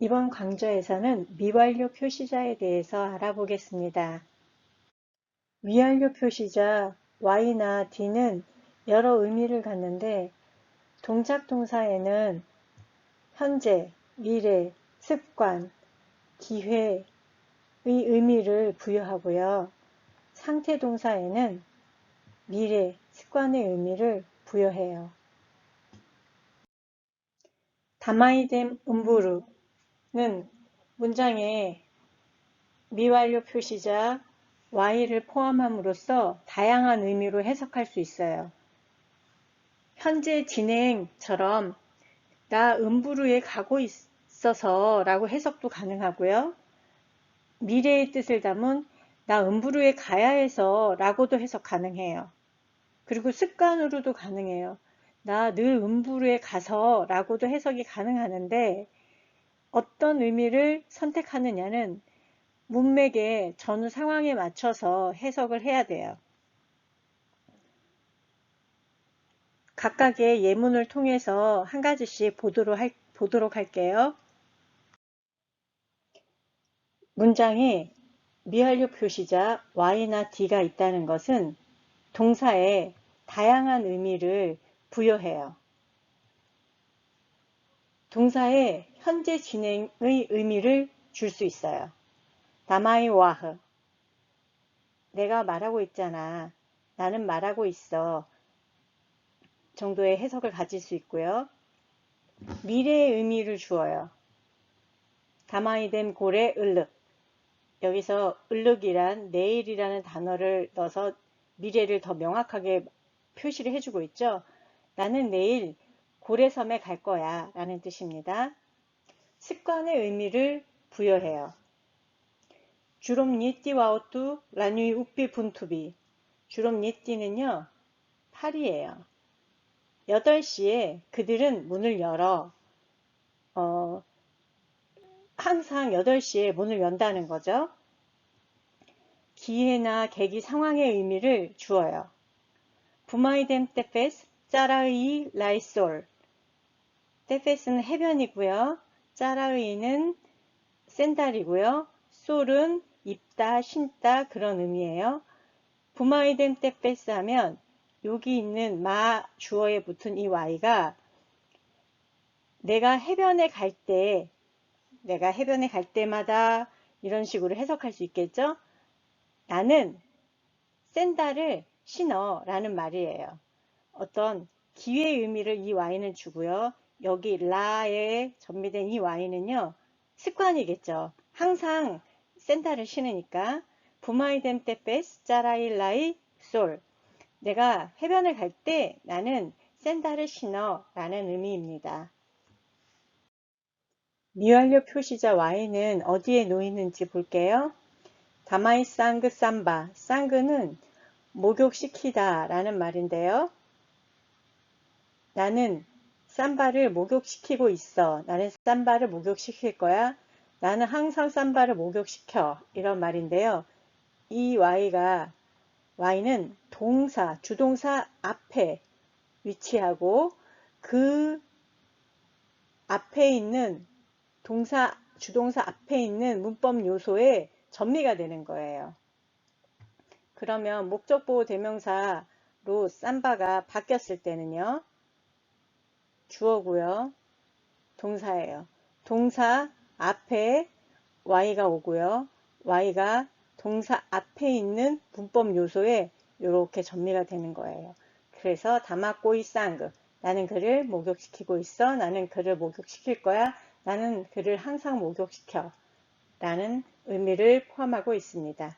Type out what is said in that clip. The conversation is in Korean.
이번 강좌에서는 미완료 표시자에 대해서 알아보겠습니다. 미완료 표시자 Y나 D는 여러 의미를 갖는데 동작 동사에는 현재, 미래, 습관, 기회의 의미를 부여하고요. 상태 동사에는 미래, 습관의 의미를 부여해요. 다마이뎀 음부르 는 문장에 미완료 표시자 y를 포함함으로써 다양한 의미로 해석할 수 있어요. 현재 진행처럼 나 음부르에 가고 있어서 라고 해석도 가능하고요. 미래의 뜻을 담은 나 음부르에 가야 해서 라고도 해석 가능해요. 그리고 습관으로도 가능해요. 나 늘 음부르에 가서 라고도 해석이 가능하는데 어떤 의미를 선택하느냐는 문맥의 전후 상황에 맞춰서 해석을 해야 돼요. 각각의 예문을 통해서 한 가지씩 보도록, 할, 보도록 할게요. 문장에 미완료 표시자 Y나 D가 있다는 것은 동사에 다양한 의미를 부여해요. 동사에 현재 진행의 의미를 줄 수 있어요. 다마이 와흐 내가 말하고 있잖아. 나는 말하고 있어. 정도의 해석을 가질 수 있고요. 미래의 의미를 주어요. 다마이뎀 고래 을륵 여기서 을륵이란 내일이라는 단어를 넣어서 미래를 더 명확하게 표시를 해주고 있죠. 나는 내일 고래섬에 갈 거야 라는 뜻입니다. 습관의 의미를 부여해요. 주롬 니띠 와우뚜 라뉴이 우삐 분투비 주롬 니띠는요 8이에요. 8시에 그들은 문을 열어 어, 항상 8시에 문을 연다는 거죠. 기회나 계기 상황의 의미를 주어요. 부마이뎀 테페스 짜라의 라이솔 테페스는 해변이고요. 짜라의는 샌달이고요. 솔은 입다, 신다 그런 의미예요. 부마이뎀 테페스 하면 여기 있는 마 주어에 붙은 이 y가 내가 해변에 갈 때, 내가 해변에 갈 때마다 이런 식으로 해석할 수 있겠죠? 나는 샌달을 신어 라는 말이에요. 어떤 기회의 의미를 이 y는 주고요. 여기 라에 전미된 이 y는요. 습관이겠죠. 항상 샌달을 신으니까 부마이뎀 테페스 짜라일라이 솔 내가 해변을 갈 때 나는 샌달을 신어 라는 의미입니다. 미완료 표시자 Y는 어디에 놓이는지 볼게요. 다마이 쌍그 쌈바 쌍그는 목욕시키다 라는 말인데요. 나는 쌈바를 목욕시키고 있어. 나는 쌈바를 목욕시킬 거야. 나는 항상 쌈바를 목욕시켜. 이런 말인데요. 이 Y가 Y는 동사, 주동사 앞에 위치하고 그 앞에 있는 동사, 주동사 앞에 있는 문법 요소에 전미가 되는 거예요. 그러면 목적보호 대명사로 쌈바가 바뀌었을 때는요. 주어고요. 동사예요. 동사 앞에 y가 오고요. y가 동사 앞에 있는 문법 요소에 이렇게 전미가 되는 거예요. 그래서 다마꼬이 쌍그 나는 그를 목욕시키고 있어. 나는 그를 목욕시킬 거야. 나는 그를 항상 목욕시켜. 라는 의미를 포함하고 있습니다.